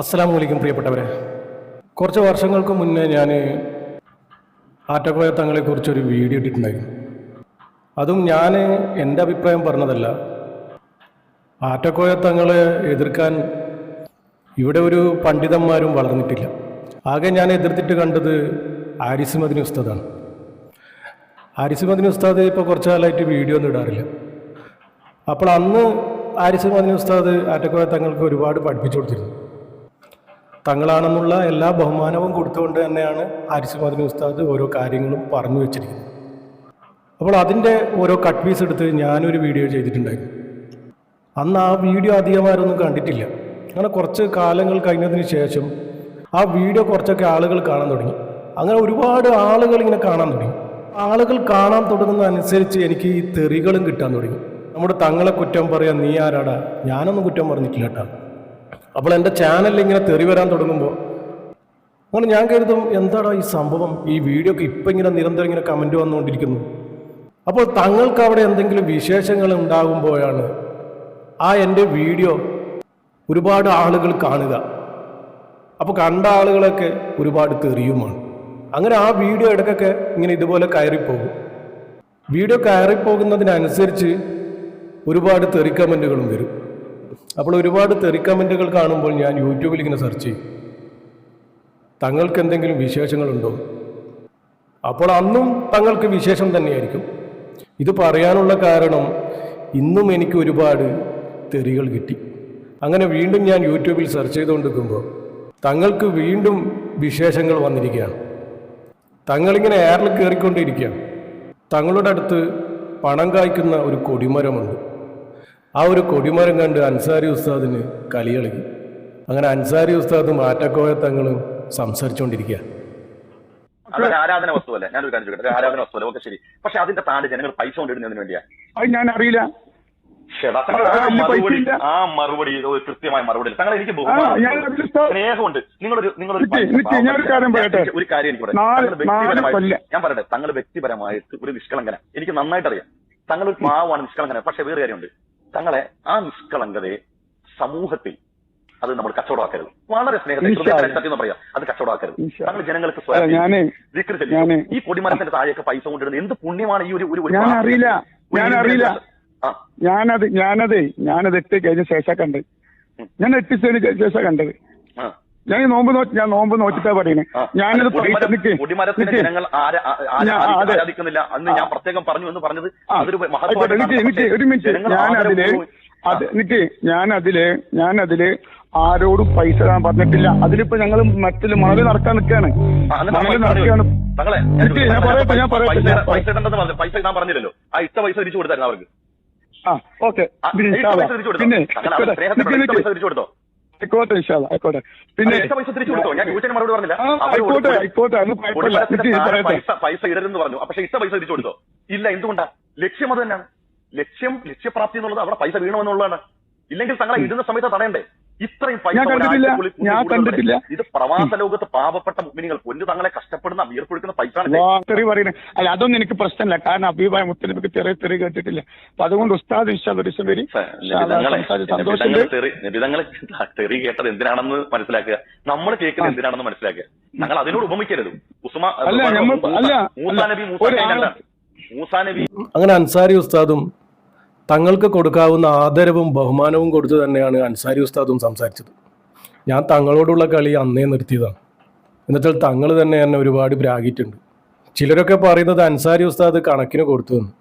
അസ്സാം വലൈക്കും പ്രിയപ്പെട്ടവരെ. കുറച്ച് വർഷങ്ങൾക്ക് മുന്നേ ഞാൻ ആറ്റക്കോയ തങ്ങളെക്കുറിച്ചൊരു വീഡിയോ ഇട്ടിട്ടുണ്ടായിരുന്നു. അതും ഞാൻ എന്റെ അഭിപ്രായം പറഞ്ഞതല്ല. ആറ്റക്കോയ തങ്ങളെ എതിർക്കാൻ ഇവിടെ ഒരു പണ്ഡിതന്മാരും വളർന്നിട്ടില്ല. ആകെ ഞാൻ എതിർത്തിട്ട് കണ്ടത് ആരിസുമദിനി ഉസ്താദാണ്. ആരിസ് മദിനി ഉസ്താദ് ഇപ്പോൾ കുറച്ച് കാലമായിട്ട് വീഡിയോ ഒന്നും ഇടാറില്ല. അപ്പോൾ അന്ന് ആരിസുമദിനി ഉസ്താദ് ആറ്റക്കോയ തങ്ങൾക്ക് ഒരുപാട് പഠിപ്പിച്ചു കൊടുത്തിരുന്നു. തങ്ങളാണെന്നുള്ള എല്ലാ ബഹുമാനവും കൊടുത്തുകൊണ്ട് തന്നെയാണ് മദിനി ഉസ്താദ് ഓരോ കാര്യങ്ങളും പറഞ്ഞു വെച്ചിരിക്കുന്നത്. അപ്പോൾ അതിന്റെ ഓരോ കട്ട് പീസ് എടുത്ത് ഞാനൊരു വീഡിയോ ചെയ്തിട്ടുണ്ടായിരുന്നു. അന്ന് ആ വീഡിയോ അധികമാരൊന്നും കണ്ടിട്ടില്ല. അങ്ങനെ കുറച്ച് കാലങ്ങൾ കഴിഞ്ഞതിന് ശേഷം ആ വീഡിയോ കുറച്ചൊക്കെ ആളുകൾ കാണാൻ തുടങ്ങി. അങ്ങനെ ഒരുപാട് ആളുകൾ ഇങ്ങനെ കാണാൻ തുടങ്ങി. ആളുകൾ കാണാൻ തുടങ്ങുന്നതനുസരിച്ച് എനിക്ക് ഈ തെറികളും കിട്ടാൻ തുടങ്ങി. നമ്മുടെ തങ്ങളെ കുറ്റം പറയാൻ നീ ആരാടാ? ഞാനൊന്നും കുറ്റം പറഞ്ഞിട്ടില്ല കേട്ടോ. അപ്പോൾ എന്റെ ചാനലിൽ ഇങ്ങനെ തെറി വരാൻ തുടങ്ങുമ്പോൾ അങ്ങനെ ഞാൻ കരുതും എന്താടാ ഈ സംഭവം? ഈ വീഡിയോക്ക് ഇപ്പം ഇങ്ങനെ നിരന്തരം ഇങ്ങനെ കമന്റ് വന്നുകൊണ്ടിരിക്കുന്നു. അപ്പോൾ തങ്ങൾക്ക് അവിടെ എന്തെങ്കിലും വിശേഷങ്ങൾ ഉണ്ടാകുമ്പോഴാണ് ആ എന്റെ വീഡിയോ ഒരുപാട് ആളുകൾ കാണുക. അപ്പോൾ കണ്ട ആളുകളൊക്കെ ഒരുപാട് തെറിയുമാണ്. അങ്ങനെ ആ വീഡിയോ ഇടയ്ക്കൊക്കെ ഇങ്ങനെ ഇതുപോലെ കയറിപ്പോകും. വീഡിയോ കയറിപ്പോകുന്നതിനനുസരിച്ച് ഒരുപാട് തെറി കമന്റുകളും വരും. അപ്പോൾ ഒരുപാട് തെറി കമന്റുകൾ കാണുമ്പോൾ ഞാൻ യൂട്യൂബിൽ ഇങ്ങനെ സെർച്ച് ചെയ്യും. തങ്ങൾക്ക് എന്തെങ്കിലും വിശേഷങ്ങളുണ്ടോ? അപ്പോൾ അന്നും തങ്ങൾക്ക് വിശേഷം തന്നെയായിരിക്കും. ഇത് പറയാനുള്ള കാരണം ഇന്നും എനിക്ക് ഒരുപാട് തെറികൾ കിട്ടി. അങ്ങനെ വീണ്ടും ഞാൻ യൂട്യൂബിൽ സെർച്ച് ചെയ്തുകൊണ്ടിരിക്കുമ്പോൾ തങ്ങൾക്ക് വീണ്ടും വിശേഷങ്ങൾ വന്നിരിക്കുകയാണ്. തങ്ങളിങ്ങനെ എയറിൽ കയറിക്കൊണ്ടിരിക്കുകയാണ്. തങ്ങളുടെ അടുത്ത് പണം കായ്ക്കുന്ന ഒരു കൊടിമരമുണ്ട്. ആ ഒരു കൊടിമരം കണ്ട് അൻസാരി ഉസ്താദിന് കളി കളിക്കും. അങ്ങനെ അൻസാരി ഉസ്താദും ആറ്റക്കോയ തങ്ങളും സംസാരിച്ചുകൊണ്ടിരിക്കുക അതൊരു ആരാധന വസ്തുവല്ല? ഞാനൊരു കാര്യം ചോദിക്കട്ടെ. ആരാധന വസ്തുവല്ല? ഓക്കെ ശരി. പക്ഷെ അതിന്റെ താഴെ ജനങ്ങൾ പൈസ കൊണ്ടിടുന്നതിന് വേണ്ടിയാ. അത് ഞാൻ അറിയില്ല ആ, മറുപടി പൈസയില്ല. ആ മറുപടി ഒരു കൃത്യമായ മറുപടി തങ്ങൾ എനിക്ക് സ്നേഹമുണ്ട്. നിങ്ങളൊരു നിങ്ങളൊരു. ഒരു കാര്യം എനിക്ക് പറയാം ഞാൻ പറയട്ടെ. തങ്ങൾ വ്യക്തിപരമായിട്ട് ഒരു നിഷ്കളങ്കന. എനിക്ക് നന്നായിട്ട് അറിയാം തങ്ങൾ ഒരു പാവമാണ് നിഷ്കളങ്കന. പക്ഷെ വേറെ കാര്യമുണ്ട്. തങ്ങളെ ആ നിഷ്കളങ്കതയെ സമൂഹത്തിൽ അത് നമ്മൾ കച്ചവടമാക്കരുത്. വളരെ സ്നേഹത്തിൽ. പറയാം. അത് കച്ചവടമാക്കരുത്. തങ്ങൾ ജനങ്ങൾക്ക് സ്വയം ഈ കൊടിമരത്തിന്റെ താഴെയൊക്കെ പൈസ കൊണ്ടിരുന്നത് എന്ത് പുണ്യമാണ് ഈ ഒരു ഞാൻ അറിയില്ല. ഞാൻ അറിയില്ല. ഞാനത് ഞാനത് ഞാനത് എട്ട് കഴിഞ്ഞ ശേഷം കണ്ടത്. ഞാൻ എത്തിച്ചതിന് ശേഷം കണ്ടത്. ഞാൻ നോമ്പ് നോക്കി ഞാൻ നോമ്പ് നോക്കിട്ടാ പറയണേ ഞാനിത് ഞാനതിൽ ജനങ്ങൾ. ആരാധിക്കുന്നില്ല. അന്ന് ഞാൻ പ്രത്യേകം പറഞ്ഞു എന്ന് പറഞ്ഞത് അതൊരു ആയിക്കോട്ടെ മഹത്വമായിട്ടാണ് നിക്ക് നിക്ക്. പക്ഷേ ഒരു മിനിറ്റ്. ഞാൻ അതിൽ ഞാൻ അതിൽ ഞാൻ അതിൽ ആരോടും പൈസ ഞാൻ പറഞ്ഞിട്ടില്ല. അതിലിപ്പോ ഞങ്ങൾ മറ്റിൽ മണൽ നടക്കാൻ നിൽക്കാണ് മണൽ നടക്കാണ്. ഞാൻ പറയട്ടെ ഞാൻ പറയട്ടെ പൈസ ഞാൻ ഇടണ്ടെന്ന് പറഞ്ഞു. പൈസ ഇടാൻ പറഞ്ഞില്ലല്ലോ. ആ ഇട്ട പൈസ തിരിച്ചു കൊടുത്തായിരുന്നു അവർക്ക്. ആ ഓക്കെ. ആ, ഇട്ട പൈസ തിരിച്ചു കൊടുത്തോ? പിന്നെ പൈസ ആയിക്കോട്ടെ വിശാല ആയിക്കോട്ടെ. പിന്നെ പിന്നെ പൈസ തിരിച്ചു കൊടുത്തോ? ഞാൻ ചോദിച്ചതിന് മറുപടി പറഞ്ഞില്ല. ആയിക്കോട്ടെ ആയിക്കോട്ടെ അത് കുഴപ്പമില്ല പറയട്ടെ. പൈസ പൈസ ഇടരുതെന്ന് പറഞ്ഞു. പക്ഷെ ഇട്ട പൈസ തിരിച്ചു കൊടുത്തോ? ഇല്ല എന്തുകൊണ്ടാ? ലക്ഷ്യം അത് തന്നെയാണ്. ലക്ഷ്യം ലക്ഷ്യപ്രാപ്തി എന്നുള്ളത് അവിടെ പൈസ വീണമെന്നുള്ളതാണ്. ഇല്ലെങ്കിൽ തങ്ങളെ ഇടുന്ന സമയത്ത് തടയണ്ടേ? ഇത്രയും പൈസ ഞാൻ കണ്ടിട്ടില്ല. ഞാൻ കണ്ടിട്ടില്ല. ഇത് പ്രവാസ ലോകത്ത് പാവപ്പെട്ട മുഗ്മിനികൾ പൊന്നു തങ്ങളെ കഷ്ടപ്പെടുന്ന വീർപ്പൊഴുക്കുന്ന പൈസ പറയുന്നത് അല്ല അതൊന്നും എനിക്ക് പ്രശ്നമില്ല. കാരണം അഭിപ്രായ മുത്തലിപ്പിക്ക് ചെറിയ തെറി കേട്ടിട്ടില്ല. അപ്പൊ അതുകൊണ്ട് ഉസ്താദ് വരി. നിബിതങ്ങളെ തെറി കേട്ടത് എന്തിനാണെന്ന് മനസ്സിലാക്കുക. നമ്മൾ കേൾക്കുന്നത് എന്തിനാണെന്ന് മനസ്സിലാക്കുക. ഞങ്ങൾ അതിനോട് ഉപമിക്കരുത്. ഉസ്മാ അല്ല, നമ്മൾ- അല്ല, മൂസാ നബി മൂസാ നബി ആള്- മൂസാ നബി അങ്ങനെ അൻസാരി ഉസ്താദും തങ്ങൾക്ക് കൊടുക്കാവുന്ന ആദരവും ബഹുമാനവും കൊടുത്തു തന്നെയാണ് അൻസാരി ഉസ്താദും സംസാരിച്ചത്. ഞാൻ തങ്ങളോടുള്ള കളി അന്നേ നിർത്തിയതാണ്. എന്നുവെച്ചാൽ തങ്ങൾ തന്നെ എന്നെ ഒരുപാട് പ്രാഗിയിട്ടുണ്ട് ചിലരൊക്കെ പറയുന്നത് അൻസാരി ഉസ്താദ് കണക്കിന് കൊടുത്തു എന്ന്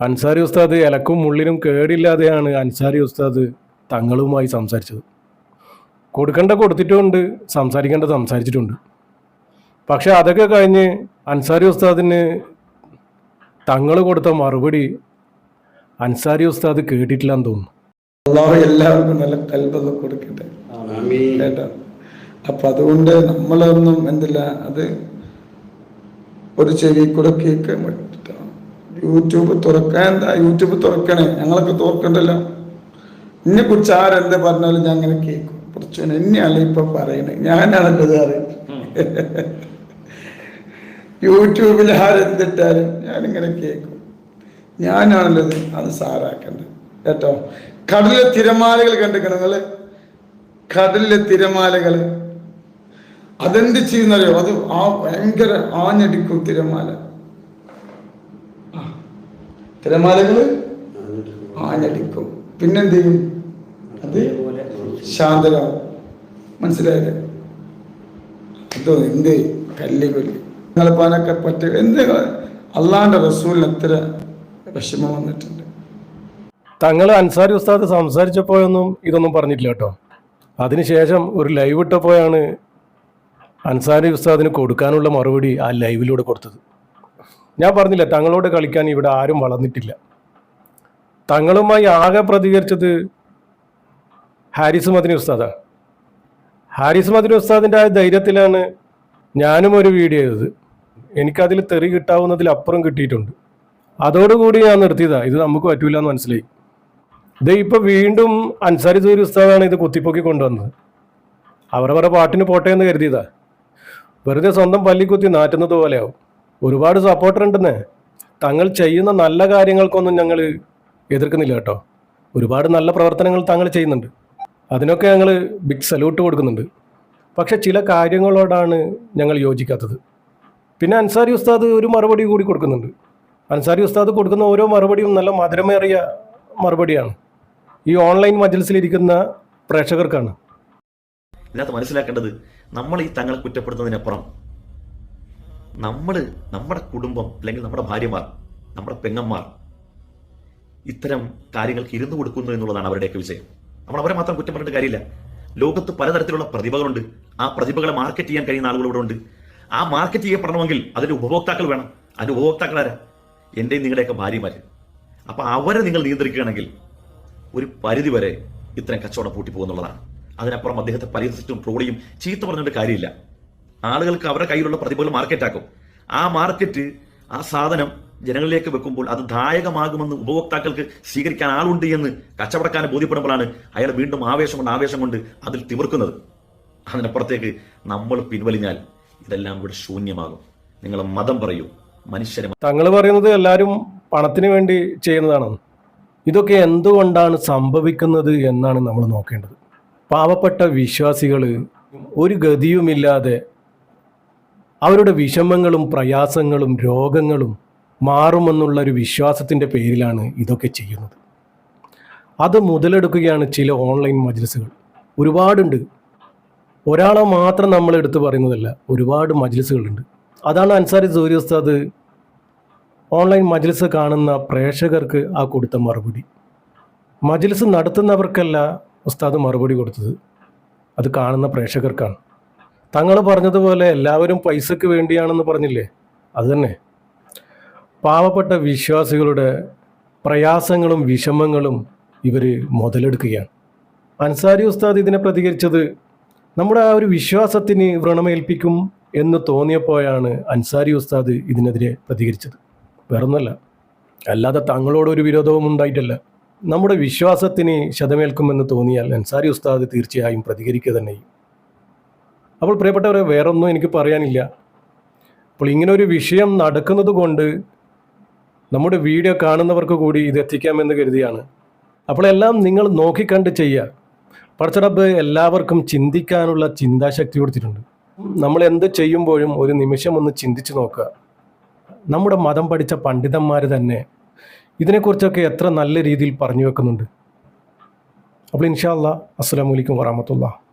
അൻസാരി ഉസ്താദ് ഇലക്കും മുള്ളിനും കേടില്ലാതെയാണ് അൻസാരി ഉസ്താദ് തങ്ങളുമായി സംസാരിച്ചത്. കൊടുക്കേണ്ട കൊടുത്തിട്ടുമുണ്ട് സംസാരിക്കേണ്ട സംസാരിച്ചിട്ടുണ്ട്. പക്ഷേ അതൊക്കെ കഴിഞ്ഞ് അൻസാരി ഉസ്താദിന് തങ്ങൾ കൊടുത്ത മറുപടി അൻസാരി ഉസ്താദ് കേട്ടിട്ടില്ലാന്ന് തോന്നുന്നു. അള്ളാഹു എല്ലാവർക്കും നല്ല കൽബത കൊടുക്കട്ടെ. കേട്ടോ? അപ്പൊ അതുകൊണ്ട് നമ്മളൊന്നും എന്തില്ല അത് ഒരു ചെവി കൂടെ കേൾക്കാൻ പറ്റില്ല യൂട്യൂബ് തുറക്കാൻ എന്താ യൂട്യൂബ് തുറക്കണേ? ഞങ്ങളൊക്കെ തുറക്കണ്ടല്ലോ? എന്നെ കുറിച്ച് ആരെന്ത് പറഞ്ഞാലും ഞാൻ അങ്ങനെ കേൾക്കും. കുറച്ച് എന്നെയാണ് ഇപ്പൊ പറയണേ. ഞാനാണല്ലോ ഇത് അറിയുന്നത് യൂട്യൂബിൽ ആരെന്തിട്ടാലും ഞാനിങ്ങനെ കേൾക്കും. ഞാനാണല്ലത് അത് സാറാക്കേണ്ടത് കേട്ടോ? കടലിലെ തിരമാലകൾ കണ്ടിക്കണം നിങ്ങൾ? കടലിലെ തിരമാലകൾ. അതെന്ത് ചെയ്യുന്നറിയോ? അത് ആ ഭയങ്കര ആഞ്ഞടിക്കും തിരമാല. തിരമാലകൾ ആഞ്ഞടിക്കും. പിന്നെന്ത് ചെയ്യും? അത് ശാന്തരാവും. മനസ്സിലായില്ലേ? അതോ എന്ത്? കല്ല് കൊല്ലി. നിങ്ങളപ്പാനൊക്കെ പറ്റ എന്ത് അള്ളാന്റെ റസൂലിന് എത്ര വിഷമം വന്നിട്ടുണ്ട് തങ്ങൾ അൻസാരി ഉസ്താദ് സംസാരിച്ചപ്പോഴൊന്നും ഇതൊന്നും പറഞ്ഞിട്ടില്ല കേട്ടോ. അതിനുശേഷം ഒരു ലൈവ് ഇട്ടപ്പോഴാണ് അൻസാരി ഉസ്താദിന് കൊടുക്കാനുള്ള മറുപടി ആ ലൈവിലൂടെ കൊടുത്തത്. ഞാൻ പറഞ്ഞില്ല തങ്ങളോട് കളിക്കാൻ ഇവിടെ ആരും വളർന്നിട്ടില്ല. തങ്ങളുമായി ആകെ പ്രതികരിച്ചത് ഹാരിസ് മദിനി ഉസ്താദാണ് ഹാരിസ് മദിനി ഉസ്താദിന്റെ ആ ധൈര്യത്തിലാണ് ഞാനും ഒരു വീഡിയോ ചെയ്തത്. എനിക്കതിൽ തെറി കിട്ടാവുന്നതിൽ അപ്പുറം കിട്ടിയിട്ടുണ്ട്. അതോടുകൂടി ഞാൻ നിർത്തിയതാ. ഇത് നമുക്ക് പറ്റൂല എന്ന് മനസ്സിലായി. ഇത് ഇപ്പൊ വീണ്ടും അൻസാരി സൂര്യ ഉസ്താദാണ് ഇത് കുത്തിപ്പൊക്കി കൊണ്ടുവന്നത്. അവരവരുടെ പാട്ടിന് പോട്ടെ എന്ന് കരുതിയതാ. വെറുതെ സ്വന്തം പല്ലിക്കുത്തി നാറ്റുന്നത് പോലെയാവും. ഒരുപാട് സപ്പോർട്ടർ ഉണ്ടെന്ന്. തങ്ങൾ ചെയ്യുന്ന നല്ല കാര്യങ്ങൾക്കൊന്നും ഞങ്ങൾ എതിർക്കുന്നില്ല കേട്ടോ. ഒരുപാട് നല്ല പ്രവർത്തനങ്ങൾ തങ്ങൾ ചെയ്യുന്നുണ്ട്. അതിനൊക്കെ ഞങ്ങൾ ബിഗ് സല്യൂട്ട് കൊടുക്കുന്നുണ്ട്. പക്ഷെ ചില കാര്യങ്ങളോടാണ് ഞങ്ങൾ യോജിക്കാത്തത്. പിന്നെ അൻസാരി ഉസ്താദ് ഒരു മറുപടി കൂടി കൊടുക്കുന്നുണ്ട്. അൻസാരി ഉസ്താദ് കൊടുക്കുന്ന ഓരോ മറുപടിയും നല്ല മധുരമേറിയ മറുപടിയാണ്. ഈ ഓൺലൈൻ മജൽസിലിരിക്കുന്ന പ്രേക്ഷകർക്കാണ്. ഇതിനകത്ത് മനസ്സിലാക്കേണ്ടത് നമ്മൾ ഈ തങ്ങളെ കുറ്റപ്പെടുത്തുന്നതിനപ്പുറം നമ്മൾ നമ്മുടെ കുടുംബം അല്ലെങ്കിൽ നമ്മുടെ ഭാര്യമാർ നമ്മുടെ പെങ്ങന്മാർ ഇത്തരം കാര്യങ്ങൾക്ക് ഇരുന്നു കൊടുക്കുന്നു എന്നുള്ളതാണ് അവരുടെയൊക്കെ വിഷയം. നമ്മൾ അവരെ മാത്രം കുറ്റം പറഞ്ഞിട്ട് കാര്യമില്ല. ലോകത്ത് പലതരത്തിലുള്ള പ്രതിഭകളുണ്ട്. ആ പ്രതിഭകളെ മാർക്കറ്റ് ചെയ്യാൻ കഴിയുന്ന ആളുകൾ ഇവിടെ ഉണ്ട് ആ മാർക്കറ്റ് ചെയ്യപ്പെടണമെങ്കിൽ അതിന് ഉപഭോക്താക്കൾ വേണം. അതിന്റെ ഉപഭോക്താക്കൾ ആരാ എന്റെയും നിങ്ങളുടെയൊക്കെ ഭാര്യമാര്. അപ്പോൾ അവരെ നിങ്ങൾ നിയന്ത്രിക്കുകയാണെങ്കിൽ ഒരു പരിധി വരെ ഇത്തരം കച്ചവടം പൂട്ടി പോകുന്നുള്ളതാണ് അതിനപ്പുറം അദ്ദേഹത്തെ പരിഹസിച്ചും ട്രോളിയും ചീത്ത പറഞ്ഞിട്ട് കാര്യമില്ല. ആളുകൾക്ക് അവരുടെ കയ്യിലുള്ള പ്രതിഭകൾ മാർക്കറ്റാക്കും ആ മാർക്കറ്റ് ആ സാധനം ജനങ്ങളിലേക്ക് വെക്കുമ്പോൾ അത് ദായകമാകുമെന്ന് ഉപഭോക്താക്കൾക്ക് സ്വീകരിക്കാൻ ആളുണ്ട് എന്ന് കച്ചവടക്കാരനെ ബോധ്യപ്പെടുമ്പോഴാണ് അയാൾ വീണ്ടും ആവേശം കൊണ്ട് ആവേശം കൊണ്ട് അതിൽ തിമിർക്കുന്നത്. അതിനപ്പുറത്തേക്ക് നമ്മൾ പിൻവലിഞ്ഞാൽ ഇതെല്ലാം ഇവിടെ ശൂന്യമാകും. നിങ്ങൾ മതം പറയൂ. മനുഷ്യരെ തങ്ങൾ പറയുന്നത് എല്ലാവരും പണത്തിന് വേണ്ടി ചെയ്യുന്നതാണ്. ഇതൊക്കെ എന്തുകൊണ്ടാണ് സംഭവിക്കുന്നത് എന്നാണ് നമ്മൾ നോക്കേണ്ടത്. പാവപ്പെട്ട വിശ്വാസികൾ ഒരു ഗതിയുമില്ലാതെ അവരുടെ വിഷമങ്ങളും പ്രയാസങ്ങളും രോഗങ്ങളും മാറുമെന്നുള്ള ഒരു വിശ്വാസത്തിന്റെ പേരിലാണ് ഇതൊക്കെ ചെയ്യുന്നത്. അത് മുതലെടുക്കുകയാണ് ചില ഓൺലൈൻ മജ്ലിസുകൾ. ഒരുപാടുണ്ട്. ഒരാളെ മാത്രം നമ്മൾ എടുത്തു പറയുന്നതല്ല ഒരുപാട് മജ്ലിസുകളുണ്ട്. അതാണ് അൻസാരി സൂര്യ ഉസ്താദ് ഓൺലൈൻ മജ്ലിസ് കാണുന്ന പ്രേക്ഷകർക്ക് ആ കൊടുത്ത മറുപടി. മജ്ലിസ് നടത്തുന്നവർക്കല്ല ഉസ്താദ് മറുപടി കൊടുത്തത്. അത് കാണുന്ന പ്രേക്ഷകർക്കാണ്. തങ്ങൾ പറഞ്ഞതുപോലെ എല്ലാവരും പൈസക്ക് വേണ്ടിയാണെന്ന് പറഞ്ഞില്ലേ? അതുതന്നെ പാവപ്പെട്ട വിശ്വാസികളുടെ പ്രയാസങ്ങളും വിഷമങ്ങളും ഇവർ മുതലെടുക്കുകയാണ്. അൻസാരി ഉസ്താദ് ഇതിനെ പ്രതികരിച്ചത് നമ്മുടെ ആ ഒരു വിശ്വാസത്തിന് വ്രണമേൽപ്പിക്കും എന്ന് തോന്നിയപ്പോഴാണ് അൻസാരി ഉസ്താദ് ഇതിനെതിരെ പ്രതികരിച്ചത്. വേറൊന്നുമല്ല അല്ലാതെ തങ്ങളോടൊരു വിരോധവും ഉണ്ടായിട്ടല്ല. നമ്മുടെ വിശ്വാസത്തിന് ശതമേൽക്കുമെന്ന് തോന്നിയാൽ അൻസാരി ഉസ്താദ് തീർച്ചയായും പ്രതികരിക്കുക തന്നെ അപ്പോൾ പ്രിയപ്പെട്ടവരെ വേറൊന്നും എനിക്ക് പറയാനില്ല. അപ്പോൾ ഇങ്ങനെ ഒരു വിഷയം നടക്കുന്നത് കൊണ്ട് നമ്മുടെ വീഡിയോ കാണുന്നവർക്ക് കൂടി ഇത് എത്തിക്കാമെന്ന് കരുതിയാണ്. അപ്പോൾ എല്ലാം നിങ്ങൾ നോക്കിക്കണ്ട് ചെയ്യുക. പടച്ചറബ് എല്ലാവർക്കും ചിന്തിക്കാനുള്ള ചിന്താശക്തി കൊടുത്തിട്ടുണ്ട്. നമ്മൾ എന്ത് ചെയ്യുമ്പോഴും ഒരു നിമിഷം ഒന്ന് ചിന്തിച്ചു നോക്കുക. നമ്മുടെ മതം പഠിച്ച പണ്ഡിതന്മാർ തന്നെ ഇതിനെക്കുറിച്ചൊക്കെ എത്ര നല്ല രീതിയിൽ പറഞ്ഞു വെക്കുന്നുണ്ട്. അപ്പോൾ ഇൻഷാ അസ്സാം വലൈക്കും വറഹമത്തുള്ള